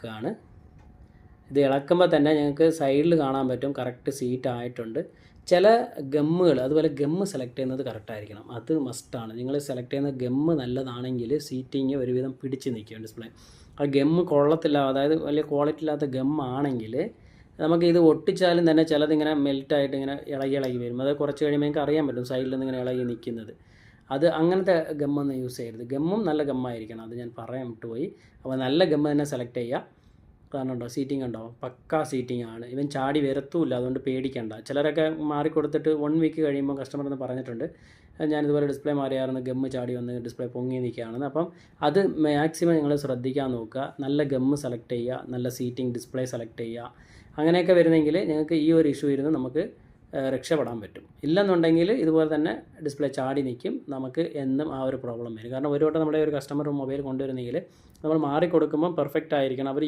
ഇളക്കുകയാണ് ഇത് ഇളക്കുമ്പോൾ തന്നെ ഞങ്ങൾക്ക് സൈഡിൽ കാണാൻ പറ്റും. കറക്റ്റ് സീറ്റ് ആയിട്ടുണ്ട്. ചില ഗമ്മുകൾ അതുപോലെ ഗമ്മ് സെലക്ട് ചെയ്യുന്നത് കറക്റ്റായിരിക്കണം അത് മസ്റ്റാണ് നിങ്ങൾ സെലക്ട് ചെയ്യുന്ന ഗമ്മ് നല്ലതാണെങ്കിൽ സീറ്റിങ് ഒരുവിധം പിടിച്ച് നിൽക്കും ഡിസ്പ്ലേ ആ ഗമ്മ് കൊള്ളത്തില്ല അതായത് വലിയ ക്വാളിറ്റി ഇല്ലാത്ത ഗമ്മാണെങ്കിൽ നമുക്ക് ഇത് ഒട്ടിച്ചാലും തന്നെ ചിലതിങ്ങനെ മെൽറ്റായിട്ട് ഇങ്ങനെ ഇളകി ഇളകി വരും. അത് കുറച്ച് കഴിയുമ്പോൾ നിങ്ങൾക്ക് അറിയാൻ പറ്റും സൈഡിൽ നിന്ന് ഇങ്ങനെ ഇളകി നിൽക്കുന്നത്. അത് അങ്ങനത്തെ ഗമ്മൊന്നും യൂസ് ചെയ്യരുത്. ഗമ്മും നല്ല ഗമ്മായിരിക്കണം അത് ഞാൻ പറയാൻ വിട്ടുപോയി. അപ്പോൾ നല്ല ഗമ്മ തന്നെ സെലക്ട് ചെയ്യുക. കാരണം ഉണ്ടോ? സീറ്റിംഗ് ഉണ്ടോ? പക്കാ സീറ്റിംഗ് ആണ്. ഇവൻ ചാടി വരത്തുമില്ല അതുകൊണ്ട് പേടിക്കണ്ട. ചിലരൊക്കെ മാറിക്കൊടുത്തിട്ട് വൺ വീക്ക് കഴിയുമ്പോൾ കസ്റ്റമർ എന്ന് പറഞ്ഞിട്ടുണ്ട്. ഞാൻ ഇതുപോലെ ഡിസ്പ്ലേ മാറിയായിരുന്നു. ഗമ്മ് ചാടി വന്ന് ഡിസ്പ്ലേ പൊങ്ങി നിൽക്കുകയാണെന്ന്. അപ്പം അത് മാക്സിമം നിങ്ങൾ ശ്രദ്ധിക്കാൻ നോക്കുക. നല്ല ഗമ്മ് സെലക്ട് ചെയ്യുക. നല്ല സീറ്റിംഗ് ഡിസ്പ്ലേ സെലക്ട് ചെയ്യുക. അങ്ങനെയൊക്കെ വരുന്നെങ്കിൽ ഞങ്ങൾക്ക് ഈ ഒരു ഇഷ്യൂ ഇരുന്ന് നമുക്ക് രക്ഷപ്പെടാൻ പറ്റും. ഇല്ലെന്നുണ്ടെങ്കിൽ ഇതുപോലെ തന്നെ ഡിസ്പ്ലേ ചാടി നിൽക്കും. നമുക്ക് എന്നും ആ ഒരു പ്രോബ്ലം വരും. കാരണം ഒരു വട്ടം നമ്മുടെ ഒരു കസ്റ്റമർ മൊബൈൽ കൊണ്ടുവരുന്നെങ്കിൽ നമ്മൾ മാറി കൊടുക്കുമ്പോൾ പെർഫെക്റ്റ് ആയിരിക്കണം. അവർ